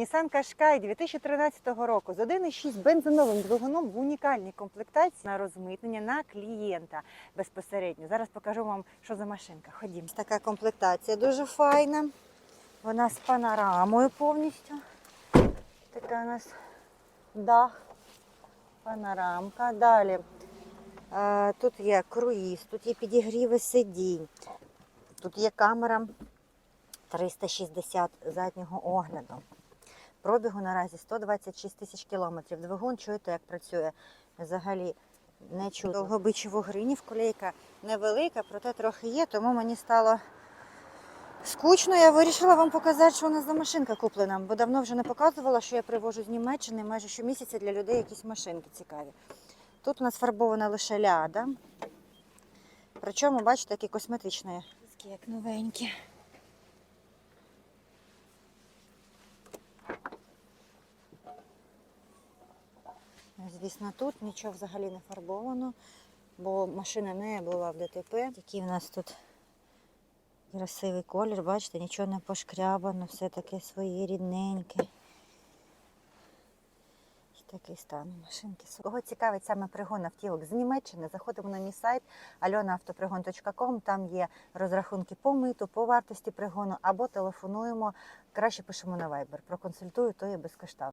Nissan Qashqai 2013 року з 1,6 бензиновим двигуном в унікальній комплектації на розмитнення на клієнта безпосередньо. Зараз покажу вам, що за машинка. Ходім. Така комплектація дуже файна. Вона з панорамою повністю. Така у нас дах, панорамка. Далі е, тут є круїз, тут є підігріви сидінь, тут є камера 360 заднього огляду. Пробігу наразі 126 тисяч кілометрів. Двигун чуєте, як працює. Взагалі не чую. Довгобичі гринів, колейка невелика, проте трохи є, тому мені стало скучно. Я вирішила вам показати, що у нас за машинка куплена, бо давно вже не показувала, що я привожу з Німеччини майже щомісяця для людей якісь машинки цікаві. Тут у нас фарбована лише ляда. Причому, бачите, такі косметичні, як новенькі. Звісно, тут нічого взагалі не фарбовано, бо машина не була в ДТП. Такий в нас тут красивий колір, бачите, нічого не пошкрябано, все таке своє рідненьке. Такий стан машинки. Кого цікавить саме пригон автівок з Німеччини, заходимо на мій сайт alyonaavtopриgon.com, Там є розрахунки по миту, по вартості пригону, або телефонуємо, краще пишемо на Viber. Проконсультую, то є безкоштовно.